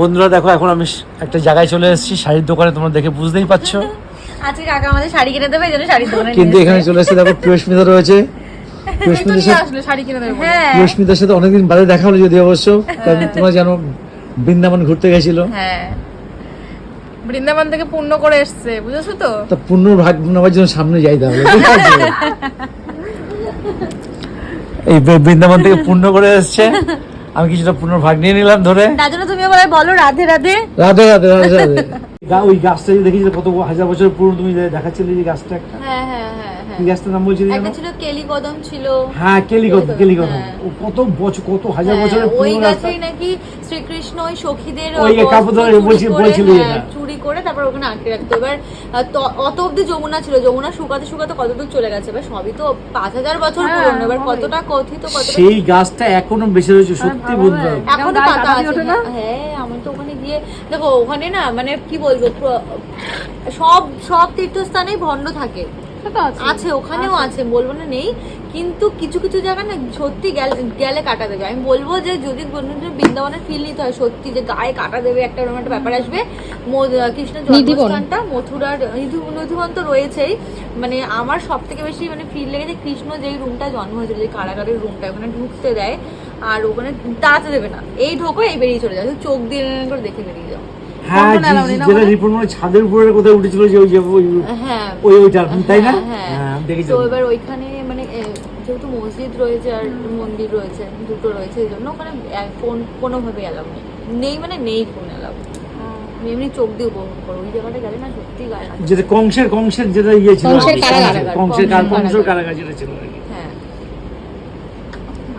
বন্ধুরা দেখো এখন আমি একটা জায়গায় চলে এসেছি শাড়ির দোকানে তোমরা দেখে বুঝতেই পারছ। আজকে কাকা আমাদের শাড়ি কিনে দেবে এই জন্য শাড়ির দোকানে কিন্তু এখানে চলে এসেছে দেখো প্রিয়স্মিতা রয়েছে। প্রিয়স্মিতার সাথে আসলে শাড়ি কিনে দেবে হ্যাঁ। প্রিয়স্মিতার সাথে অনেকদিন বাদে দেখা হলো যদি অবশ্য কারণ তোমরা জানো বৃন্দাবন ঘুরতে গেছিল। হ্যাঁ। বৃন্দাবন থেকে পূর্ণ করে এসছে বুঝেছ তো? তা পূর্ণ ভাগ নেওয়ার জন্য সামনে যাই তাহলে? এই বৃন্দাবন থেকে পূর্ণ করে এসছে। আমি কিছুটা পুনর ভাগ নিয়ে নিলাম ধরে? তার জন্য তুমি বলো রাধে রাধে। রাধে রাধে রাধে রাধে। ওই গাছটা যে দেখেছিলে কত হাজার বছর পুরনো তুমি যে দেখাচ্ছিলে যে গাছটা একটা? হ্যাঁ হ্যাঁ হ্যাঁ হ্যাঁ। কি গাছটার নাম বলছিলে একটা ছিল কেলি কদম ছিল। হ্যাঁ হ্যাঁ। ও কত বছর কত হাজার হ্যাঁ, বছরের ওই পুরনো গাছটা গাছেই নাকি শ্রীকৃষ্ণ ওই সখীদের ওই কাপড় ধরে বলছিলি করে তারপর ওখানে আটকে রাখতো এবার অত অব্দি যমুনা ছিল যমুনা শুকাতে শুকাতে কতদূর চলে গেছে? এবার সবই তো পাঁচ হাজার বছর হ্যাঁ, পুরনো। এবার কতটা কথিত সেই গাছটা এখনও বেশি রয়েছে সত্যি বন্ধু। এখনও পাতা আছে হ্যাঁ আমি তো ওখানে গিয়ে দেখো ওখানে না মানে কি বলব সব সব তীর্থস্থানেই ভণ্ড থাকে। সে তো আছে। আছে ওখানেও আছে। বলব না নেই। কিন্তু কিছু কিছু জায়গা না সত্যি গেলে কাটা দেবে। আমি বলব যে যদি বৃন্দাবনের ফিল নিতে হয় সত্যি যে গায়ে কাটা দেবে একটা ওরকম একটা ব্যাপার আসবে কৃষ্ণের জন্মস্থানটা মথুরার তো রয়েছেই। মানে আমার সব থেকে বেশি মানে ফিল লেগেছে কৃষ্ণ যেই রুমটা জন্ম হয়েছিল যে কারাগারের রুমটা ওখানে ঢুকতে দেয়। আর ওখানে দাঁড়াতে দেবে না। এই ঢোকো এই বেরিয়ে চলে যাও। শুধু চোখ দিয়ে করে দেখে বেরিয়ে যাও। হ্যাঁ কল্পনা যে- এলাম না যেটা রিপোর্ট মানে ছাদের উপরে কোথায় উঠেছিল যে ওই যে ওই হ্যাঁ। ওই ওইটা তাই না? হ্যাঁ, হ্যাঁ। দেখেছি। তো এবার ওইখানে মানে যেহেতু মসজিদ রয়েছে আর মন্দির রয়েছে দুটো রয়েছে এই জন্য ওখানে ফোন কোনোভাবে অ্যালাউ নেই। নেই মানে নেই ফোন অ্যালাউ এমনি চোখ দিয়ে উপভোগ করো ওই জায়গাটা গেলে না সত্যি গায়ে যেটা কংসের কংসের যেটা ইয়ে ছিল কংসের কারাগার। কংসের- কংসের কার- কংসের কংসের কারাগার। যেটা ছিল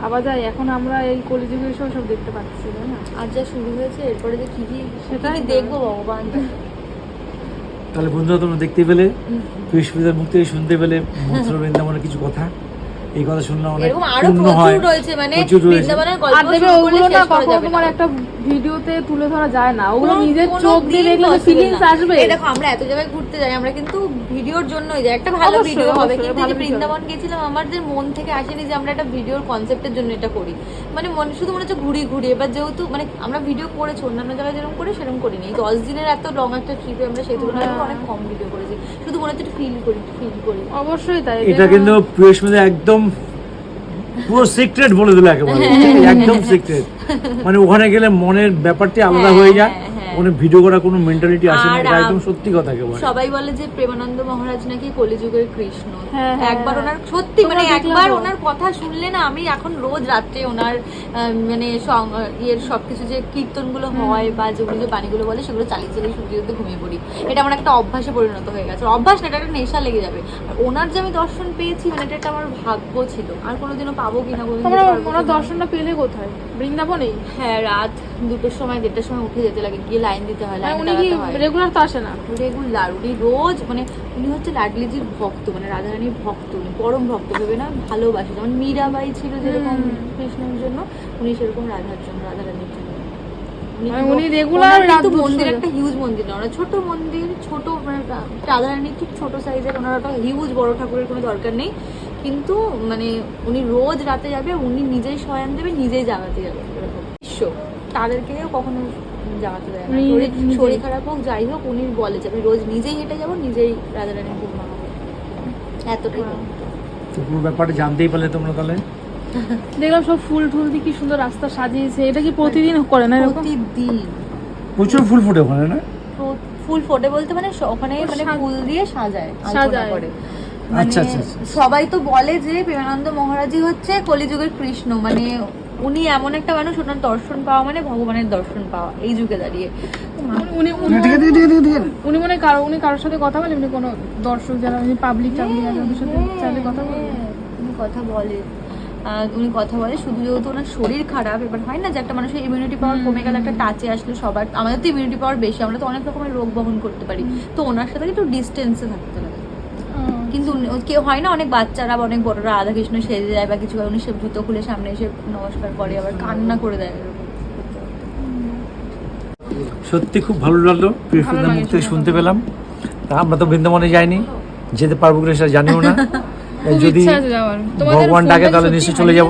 ভাবা যায়। এখন আমরা এই কলিযুগে সব সব দেখতে পাচ্ছি তাই না? আর যা শুরু হয়েছে এরপরে যে কি কি সেটাই দেখব ভগবান। তাহলে বন্ধুরা তোমরা দেখতে পেলে বৃহস্পতিবার মুখ থেকে শুনতে পেলে মথুরা বৃন্দাবনের কিছু কথা। এই কথা শুনলে অনেক এরকম আরও পূর্ণ হয়। প্রচুর রয়েছে। মানে বৃন্দাবনের গল্প ওগুলো না কখনো তোমার একটা ভিডিওতে তুলে ধরা যায় না। ওগুলো নিজের চোখ দিয়ে দেখলে ফিলিংস আসবে। এই দেখো আমরা এত জায়গায় ঘুরতে যাই আমরা কিন্তু ভিডিওর জন্যই যাই। একটা ভালো ভিডিও হবে। কিন্তু যে বৃন্দাবন গেছিলাম আমাদের মন থেকে আসেনি যে আমরা একটা ভিডিওর কনসেপ্টের জন্য এটা করি। মানে মনে শুধু মনে হচ্ছে ঘুরি ঘুরি। এবার যেহেতু মানে আমরা ভিডিও করেছি অন্যান্য জায়গায় যেরকম করি সেরকম করিনি। এই দশ দিনের এত লং একটা ট্রিপে আমরা সেই তুলনায় হ্যাঁ। অনেক কম ভিডিও করেছি। শুধু মনে হচ্ছে ফিল করি ফিল করি। অবশ্যই তাই এটা কিন্তু প্রিয়সমিতা একদম পুরো সিক্রেট বলে দিল একেবারে। একদম সিক্রেট মানে ওখানে গেলে মনের ব্যাপারটি আলাদা হ্যাঁ, হয়ে। যায় হ্যাঁ, হ্যাঁ। ভিডিও করার কোনো মেন্টালিটি আসে না এটা একদম সত্যি কথা একেবারে। সবাই বলে যে প্রেমানন্দ মহারাজ নাকি কলিযুগের কৃষ্ণ। হ্যাঁ, হ্যাঁ, একবার। ওনার সত্যি মানে একবার ওনার কথা শুনলে না আমি এখন রোজ রাত্রে ওনার মানে ইয়ের সবকিছু যে কীর্তনগুলো হয় বা যে উনি যে বাণীগুলো বলে সেগুলো চালিয়ে চালিয়ে শুনতে ঘুমিয়ে পড়ি। এটা আমার একটা অভ্যাসে পরিণত হয়ে গেছে। অভ্যাস না এটা একটা নেশা লেগে যাবে। আর ওনার যে আমি দর্শন পেয়েছি মানে এটা একটা আমার ভাগ্য ছিল। আর কোনোদিনও পাবো কিনা ওনার দর্শনটা পেলে কোথায়? বৃন্দাবনেই? হ্যাঁ রাত দুটোর সময় দেড়টার সময় উঠে যেতে লাগে গিয়ে লাইন দিতে হয় লাইন উনি কি রেগুলার তো আসে না। রেগুলার উনি রোজ মানে উনি হচ্ছে লাডলিজির ভক্ত মানে রাধারানীর ভক্ত উনি পরম ভক্ত ভেবে না ভালোবাসে। যেমন মীরাবাই ছিল যেরকম কৃষ্ণের জন্য উনি সেরকম রাধার জন্য রাধারানীর জন্য। উনি মানে উনি রাত মন্দির একটা হিউজ মন্দির না ওনার ছোট মন্দির ছোট মানে রাধারানীর ঠিক ছোট সাইজের ওনার একটা হিউজ বড় ঠাকুরের কোনো দরকার নেই। কিন্তু মানে উনি রোজ রাতে যাবে উনি নিজেই শয়ান দেবে নিজেই জাগাতে যাবে এরকম। বিশ্ব। তাদেরকেও কখনো জানাতে দেয় না। শরীর খারাপ হোক যাই হোক উনি বলে যে আমি রোজ নিজেই হেঁটে যাব নিজেই রাধারানীর ভোগ মাখাবো এতটাই হ্যাঁ। তো পুরো ব্যাপারটা জানতেই পারলে তোমরা তাহলে। দেখলাম সব ফুল টুল দিয়ে কি সুন্দর রাস্তা সাজিয়েছে। এটা কি প্রতিদিন করে না এরকম? প্রতিদিন। প্রচুর ফুল ফুটে ওখানে না? ফুল ফোটে বলতে মানে ওখানে মানে ফুল দিয়ে সাজায় সাজায়। করে। আচ্ছা, মানে আচ্ছা, আচ্ছা। সবাই তো বলে যে প্রেমানন্দ মহারাজই হচ্ছে কলিযুগের কৃষ্ণ মানে উনি এমন একটা মানুষ ওনার দর্শন পাওয়া মানে ভগবানের দর্শন পাওয়া এই যুগে দাঁড়িয়ে। উনি- উনি উনি উনি মনে কারও উনি কারোর সাথে কথা বলে এমনি কোনো দর্শক যারা উনি পাবলিক টাবলিক আছে ওদের সাথে চাইলে কথা বলে হ্যাঁ, উনি কথা বলে। উনি কথা বলে শুধু যেহেতু ওনার শরীর খারাপ এবার হয় না যে একটা মানুষের ইমিউনিটি পাওয়ার কমে গেলে একটা টাচে আসলে সবার আমাদের তো ইমিউনিটি পাওয়ার বেশি আমরা তো অনেক রকমের রোগ বহন করতে পারি। তো ওনার সাথে একটু ডিস্টেন্সে থাকতে কিন্তু কেউ হয় না অনেক বাচ্চারা বা অনেক বড়রা রাধা কৃষ্ণ সেজে যায় বা কিছু হয়, উনি সে জুতো খুলে সামনে এসে নমস্কার করে আবার কান্না করে দেয়। সত্যি খুব ভালো লাগল মুখ থেকে শুনতে পেলাম। তা আমরা তো বৃন্দাবনে যাইনি যেতে পারব কিনা সেটা জানিও না। যদি ভগবান ডাকে তাহলে নিশ্চয়ই চলে যাব?